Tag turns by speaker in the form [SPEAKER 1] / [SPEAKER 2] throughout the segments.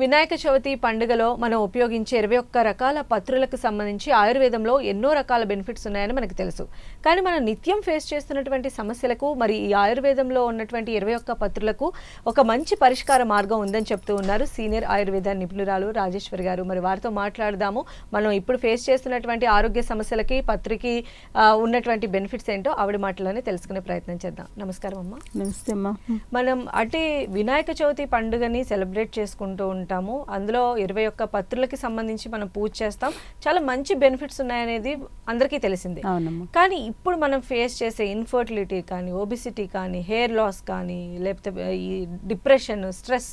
[SPEAKER 1] వినాయక చవితి పండుగలో మనం ఉపయోగించే ఇరవై ఒక్క రకాల పత్రులకు సంబంధించి ఆయుర్వేదంలో ఎన్నో రకాల బెనిఫిట్స్ ఉన్నాయని మనకు తెలుసు. కానీ మనం నిత్యం ఫేస్ చేస్తున్నటువంటి సమస్యలకు మరి ఈ ఆయుర్వేదంలో ఉన్నటువంటి ఇరవై ఒక్క పత్రులకు ఒక మంచి పరిష్కార మార్గం ఉందని చెప్తూ ఉన్నారు సీనియర్ ఆయుర్వేద నిపుణురాలు రాజేశ్వరి గారు. మరి వారితో మాట్లాడదాము. మనం ఇప్పుడు ఫేస్ చేస్తున్నటువంటి ఆరోగ్య సమస్యలకి పత్రికి ఉన్నటువంటి బెనిఫిట్స్ ఏంటో ఆవిడ మాటలోనే తెలుసుకునే ప్రయత్నం చేద్దాం. నమస్కారం అమ్మా.
[SPEAKER 2] నమస్తే అమ్మా.
[SPEAKER 1] మనం అంటే వినాయక చవితి పండుగని సెలబ్రేట్ చేసుకుంటూ ఉంటాము అందులో ఇరవై ఒక్క పత్రులకి సంబంధించి మనం పూజ చేస్తాం. చాలా మంచి బెనిఫిట్స్ ఉన్నాయనేది అందరికీ తెలిసిందే. కానీ ఇప్పుడు మనం ఫేస్ చేసే ఇన్ఫర్టిలిటీ కానీ ఒబిసిటీ కానీ హెయిర్ లాస్ కానీ లేకపోతే ఈ డిప్రెషన్ స్ట్రెస్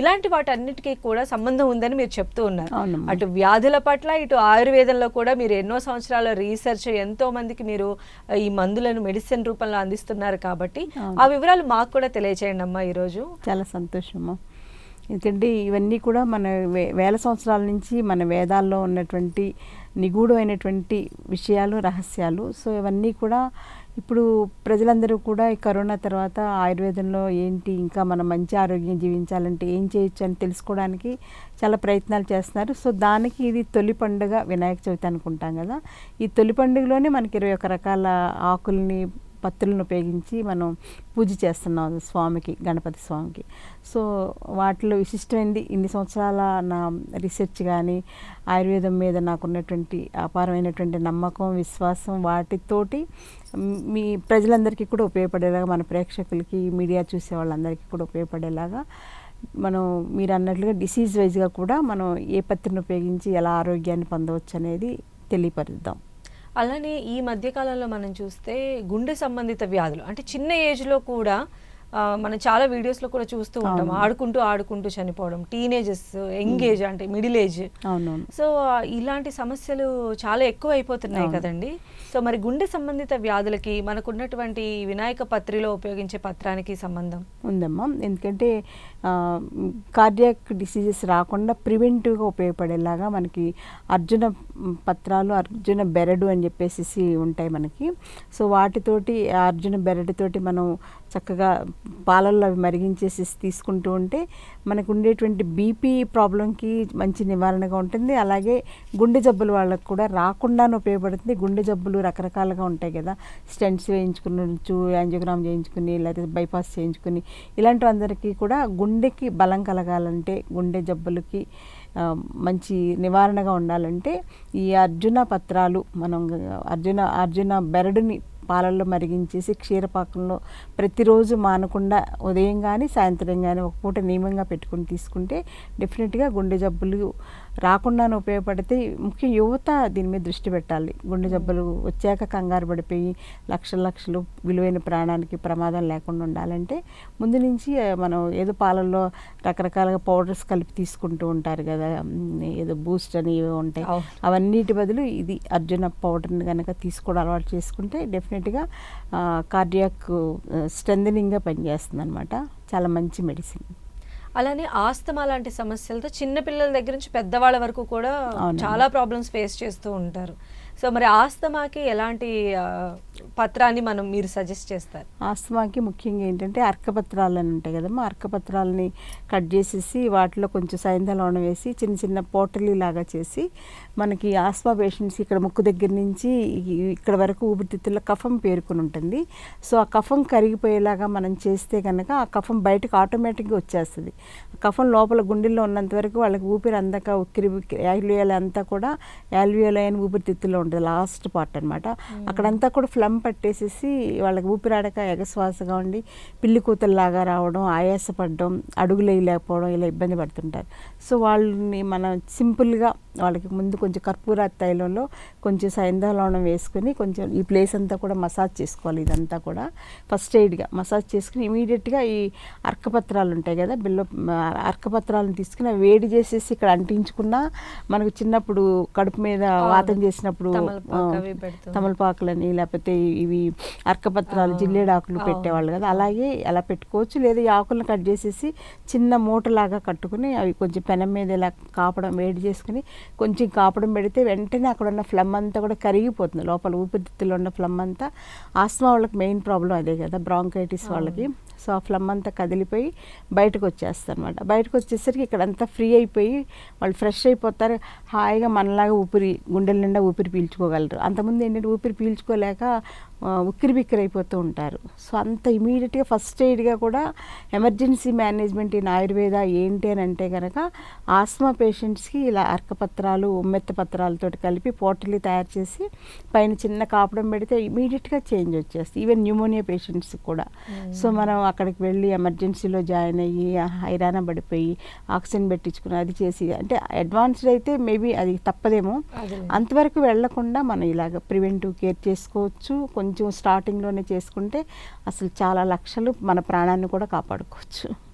[SPEAKER 1] ఇలాంటి వాటన్నిటికీ కూడా సంబంధం ఉందని మీరు చెప్తూ ఉన్నారు. అటు వ్యాధుల పట్ల ఇటు ఆయుర్వేదంలో కూడా మీరు ఎన్నో సంవత్సరాల రీసెర్చ్ ఎంతో మందికి మీరు ఈ మందులను మెడిసిన్ రూపంలో అందిస్తున్నారు కాబట్టి. ఆ వివరాలు మాకు కూడా తెలియచేయండి అమ్మా ఈరోజు.
[SPEAKER 2] చాలా సంతోషము ఎందుకంటే ఇవన్నీ కూడా మన వే- వేల సంవత్సరాల నుంచి మన వేదాల్లో ఉన్నటువంటి నిగూఢమైనటువంటి విషయాలు రహస్యాలు. సో ఇవన్నీ కూడా ఇప్పుడు ప్రజలందరూ కూడా ఈ కరోనా తర్వాత ఆయుర్వేదంలో ఏంటి ఇంకా మనం మంచి ఆరోగ్యం జీవించాలంటే ఏం చేయొచ్చు అని తెలుసుకోవడానికి చాలా ప్రయత్నాలు చేస్తున్నారు. సో దానికి ఇది తొలి పండుగ వినాయక చవితి అనుకుంటాం కదా. ఈ తొలి పండుగలోనే మనకి ఇరవై ఒక రకాల ఆకుల్ని పత్రులను ఉపయోగించి మనం పూజ చేస్తున్నాం స్వామికి గణపతి స్వామికి. సో వాటిలో విశిష్టమైనది ఇన్ని సంవత్సరాల నా రీసెర్చ్ కానీ ఆయుర్వేదం మీద నాకున్నటువంటి అపారమైనటువంటి నమ్మకం విశ్వాసం వాటితోటి మీ ప్రజలందరికీ కూడా ఉపయోగపడేలాగా మన ప్రేక్షకులకి మీడియా చూసే వాళ్ళందరికీ కూడా ఉపయోగపడేలాగా మనం మీరు అన్నట్లుగా డిసీజ్ వైజ్గా కూడా మనం ఏ పత్రిని ఉపయోగించి ఎలా ఆరోగ్యాన్ని పొందవచ్చు అనేది తెలియపరుద్దాం.
[SPEAKER 1] అలానే ఈ మధ్యకాలంలో మనం చూస్తే గుండె సంబంధిత వ్యాధులు అంటే చిన్న ఏజ్లో కూడా మనం చాలా వీడియోస్లో కూడా చూస్తూ ఉంటాం. ఆడుకుంటూ ఆడుకుంటూ చనిపోవడం. టీనేజెస్ యంగ్ ఏజ్ అంటే మిడిల్ ఏజ్ సో ఇలాంటి సమస్యలు చాలా ఎక్కువ అయిపోతున్నాయి. కదండి. సో మరి గుండె సంబంధిత వ్యాధులకి మనకున్నటువంటి వినాయక పత్రిలో ఉపయోగించే పత్రానికి సంబంధం?
[SPEAKER 2] ఉందమ్మా. ఎందుకంటే కార్డియాక్ డిసీజెస్ రాకుండా ప్రివెంటివ్గా ఉపయోగపడేలాగా మనకి అర్జున పత్రాలు అర్జున బెరడు అని చెప్పేసి ఉంటాయి మనకి. సో వాటితోటి అర్జున బెరడుతోటి మనం చక్కగా పాలల్లో అవి మరిగించేసి తీసుకుంటూ ఉంటే మనకు ఉండేటువంటి బీపీ ప్రాబ్లంకి మంచి నివారణగా ఉంటుంది. అలాగే గుండె జబ్బులు వాళ్ళకు కూడా రాకుండానే ఉపయోగపడుతుంది. గుండె జబ్బులు రకరకాలుగా ఉంటాయి కదా. స్టెంట్స్ వేయించుకునొచ్చు యాంజియోగ్రామ్ చేయించుకుని లేకపోతే బైపాస్ చేయించుకుని ఇలాంటివందరికీ కూడా గుండెకి బలం కలగాలంటే గుండె జబ్బులకి మంచి నివారణగా ఉండాలంటే ఈ అర్జున పత్రాలు మనం అర్జున అర్జున బెరడుని పాలల్లో మరిగించేసి క్షీరపాకంలో ప్రతిరోజు మానకుండా ఉదయం కానీ సాయంత్రం కానీ ఒక పూట నియమంగా పెట్టుకుని తీసుకుంటే డెఫినెట్గా గుండె జబ్బులు రాకుండానే ఉపయోగపడితే ముఖ్యం యువత దీని మీద దృష్టి పెట్టాలి. గుండె జబ్బులు వచ్చాక కంగారు పడిపోయి లక్షల లక్షలు విలువైన ప్రాణానికి ప్రమాదం లేకుండా ఉండాలంటే ముందు నుంచి మనం ఏదో పాలల్లో రకరకాలుగా పౌడర్స్ కలిపి తీసుకుంటూ ఉంటారు కదా ఏదో బూస్ట్ అని ఇవి ఉంటాయి.
[SPEAKER 1] అవును.
[SPEAKER 2] అవన్నిటి బదులు ఇది అర్జున పౌడర్ని కనుక తీసుకోవడం అలవాటు చేసుకుంటే డెఫినెట్గా కార్డియాక్ స్ట్రెంథనింగ్గా పనిచేస్తుంది అనమాట చాలా మంచి మెడిసిన్.
[SPEAKER 1] అలానే ఆస్తమా లాంటి సమస్యలతో చిన్న పిల్లల దగ్గర నుంచి పెద్దవాళ్ళ వరకు కూడా. చాలా ప్రాబ్లమ్స్ ఫేస్ చేస్తూ ఉంటారు సో మరి ఆస్తమాకి ఎలాంటి పత్రాన్ని మనం మీరు సజెస్ట్ చేస్తారు?
[SPEAKER 2] ఆస్తమాకి ముఖ్యంగా ఏంటంటే అర్కపత్రాలు అని ఉంటాయి కదమ్మా. అర్కపత్రాలని కట్ చేసేసి వాటిలో కొంచెం సైంధలోన వేసి చిన్న చిన్న పోటలీ లాగా చేసి మనకి ఆస్మా పేషెంట్స్ ఇక్కడ ముక్కు దగ్గర నుంచి ఇక్కడ వరకు ఊపిరితిత్తుల్లో కఫం పేరుకుని ఉంటుంది. సో ఆ కఫం కరిగిపోయేలాగా మనం చేస్తే కనుక ఆ కఫం బయటకు ఆటోమేటిక్గా వచ్చేస్తుంది. కఫం లోపల గుండెల్లో ఉన్నంత వరకు వాళ్ళకి ఊపిరి అందక ఉక్కిరి యాల్వియోల అంతా కూడా యాల్వియోల అని ఊపిరితిత్తులో ఉంటుంది లాస్ట్ పార్ట్ అనమాట అక్కడంతా కూడా ఫ్లమ్ పట్టేసేసి వాళ్ళకి ఊపిరాడక ఎగశ్వాసగా ఉండి పిల్లి కూతల్లాగా రావడం ఆయాసపడడం అడుగులు వేయలేకపోవడం ఇలా ఇబ్బంది పడుతుంటారు. సో వాళ్ళని మనం సింపుల్గా వాళ్ళకి ముందు కొంచెం కర్పూర తైలంలో కొంచెం సైంధలవణం వేసుకొని కొంచెం ఈ ప్లేస్ అంతా కూడా మసాజ్ చేసుకోవాలి ఇదంతా కూడా ఫస్ట్ ఎయిడ్గా మసాజ్ చేసుకుని ఇమీడియట్గా ఈ అర్కపత్రాలు ఉంటాయి కదా బిల్వ అర్కపత్రాలను తీసుకుని వేడి చేసేసి ఇక్కడ అంటించుకున్నా మనకు చిన్నప్పుడు కడుపు మీద వాతం చేసినప్పుడు. తమలపాకులని లేకపోతే ఇవి అర్కపత్రాలు జిల్లేడాకులు. పెట్టేవాళ్ళు కదా అలాగే అలా పెట్టుకోవచ్చు లేదా ఈ ఆకులను కట్ చేసేసి చిన్న మూటలాగా కట్టుకుని అవి కొంచెం పెనం మీద ఇలా కాపడం వేడి చేసుకుని కొంచెం కాపడం పెడితే వెంటనే అక్కడ ఉన్న ఫ్లమ్ అంతా కూడా కరిగిపోతుంది. లోపల ఊపిరితిత్తులో ఉన్న ఫ్లమ్ అంతా. ఆస్మా వాళ్ళకి మెయిన్ ప్రాబ్లం అదే కదా బ్రాంకైటిస్ వాళ్ళకి. సో ఆ ఫ్లమ్ అంతా కదిలిపోయి బయటకు వచ్చేస్తారు అనమాట బయటకు వచ్చేసరికి ఇక్కడ అంతా ఫ్రీ అయిపోయి వాళ్ళు ఫ్రెష్ అయిపోతారు. హాయిగా మనలాగా ఊపిరి గుండెల నిండా ఊపిరి పీల్చుకోగలరు. అంతకుముందు ఏంటంటే ఊపిరి పీల్చుకోలేక ఉక్కిరి బిక్కిరి అయిపోతూ ఉంటారు. సో అంత ఇమీడియట్గా ఫస్ట్ ఎయిడ్గా కూడా ఎమర్జెన్సీ మేనేజ్మెంట్ ఇన్ ఆయుర్వేద ఏంటి అని అంటే కనుక ఆస్మా పేషెంట్స్కి ఇలా అర్కపత్రాలు ఉమ్మెత్త పత్రాలతో కలిపి పోటలి తయారు చేసి పైన చిన్న కాపడం పెడితే ఇమీడియట్గా చేంజ్ వచ్చేస్తుంది ఈవెన్ న్యూమోనియా పేషెంట్స్ కూడా. సో మనం అక్కడికి వెళ్ళి ఎమర్జెన్సీలో జాయిన్ అయ్యి హైరాణ పడిపోయి ఆక్సిజన్ పెట్టించుకుని అది చేసి అంటే అడ్వాన్స్డ్ అయితే మేబీ అది తప్పదేమో. అంతవరకు వెళ్ళకుండా మనం ఇలాగ ప్రివెంటివ్ కేర్ చేసుకోవచ్చు. కొంచెం స్టార్టింగ్లోనే చేసుకుంటే అసలు చాలా లక్షలు మన ప్రాణాన్ని కూడా కాపాడుకోవచ్చు.